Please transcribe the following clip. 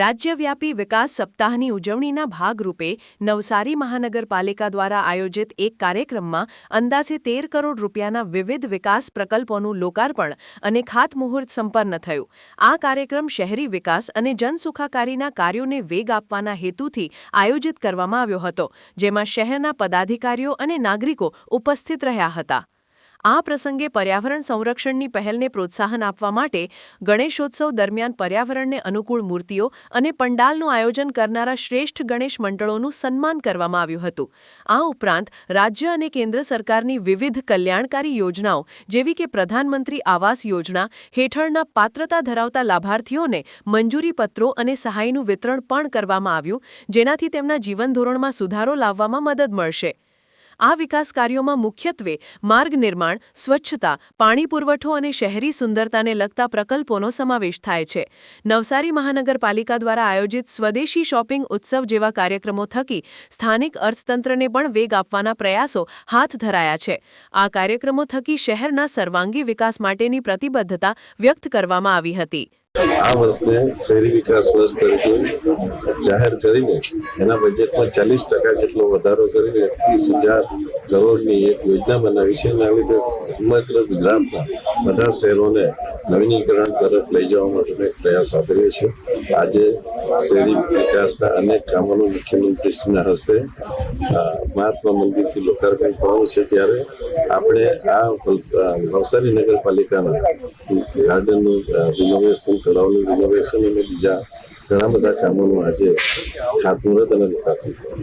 રાજ્યવ્યાપી વિકાસ સપ્તાહની ઉજવણીના ભાગરૂપે નવસારી મહાનગરપાલિકા દ્વારા આયોજિત એક કાર્યક્રમમાં અંદાજે તેર કરોડ રૂપિયાના વિવિધ વિકાસ પ્રકલ્પોનું લોકાર્પણ અને ખાતમુહૂર્ત સંપન્ન થયું. આ કાર્યક્રમ શહેરી વિકાસ અને જનસુખાકારીના કાર્યોને વેગ આપવાના હેતુથી આયોજિત કરવામાં આવ્યો હતો, જેમાં શહેરના પદાધિકારીઓ અને નાગરિકો ઉપસ્થિત રહ્યા હતા. આ પ્રસંગે પર્યાવરણ સંરક્ષણની પહેલને પ્રોત્સાહન આપવા માટે ગણેશોત્સવ દરમિયાન પર્યાવરણને અનુકૂળ મૂર્તિઓ અને પંડાલનું આયોજન કરનારા શ્રેષ્ઠ ગણેશ મંડળોનું સન્માન કરવામાં આવ્યું હતું. આ ઉપરાંત રાજ્ય અને કેન્દ્ર સરકારની વિવિધ કલ્યાણકારી યોજનાઓ, જેવી કે પ્રધાનમંત્રી આવાસ યોજના હેઠળના પાત્રતા ધરાવતા લાભાર્થીઓને મંજૂરી પત્રો અને સહાયનું વિતરણ પણ કરવામાં આવ્યું, જેનાથી તેમના જીવનધોરણમાં સુધારો લાવવામાં મદદ મળશે. આ વિકાસ કાર્યોમાં મુખ્યત્વે માર્ગ નિર્માણ, સ્વચ્છતા, પાણી પુરવઠો અને શહેરી સુંદરતાને લગતા પ્રકલ્પોનો સમાવેશ થાય છે. નવસારી મહાનગરપાલિકા દ્વારા આયોજિત સ્વદેશી શોપિંગ ઉત્સવ જેવા કાર્યક્રમો થકી સ્થાનિક અર્થતંત્રને પણ વેગ આપવાના પ્રયાસો હાથ ધરાયા છે. આ કાર્યક્રમો થકી શહેરના સર્વાંગી વિકાસ માટેની પ્રતિબદ્ધતા વ્યક્ત કરવામાં આવી હતી. આ વર્ષને શહેરી વિકાસ વર્ષ તરીકે જાહેર કરીને એના બજેટમાં ચાલીસ ટકા જેટલો વધારો કરીને ત્રીસ હજાર કરોડની એક યોજના બનાવી છે. એના લીધે સમગ્ર ગુજરાતના બધા શહેરોને નવીનીકરણ તરફ લઈ જવા માટેનો પ્રયાસ ધર્યો છે. આજે શહેરી વિકાસના અનેક કામોનું મુખ્યમંત્રીશ્રીના હસ્તે મહાત્મા મંદિરથી લોકાર્પણ થવાનું છે ત્યારે આપણે આ નવસારી નગરપાલિકાના ગાર્ડનનું રિનોવેશન તળાવનું રિનોવેશન અને બીજા ઘણા બધા કામોનું આજે ખાતમુહૂર્ત અને લોકાર્પણ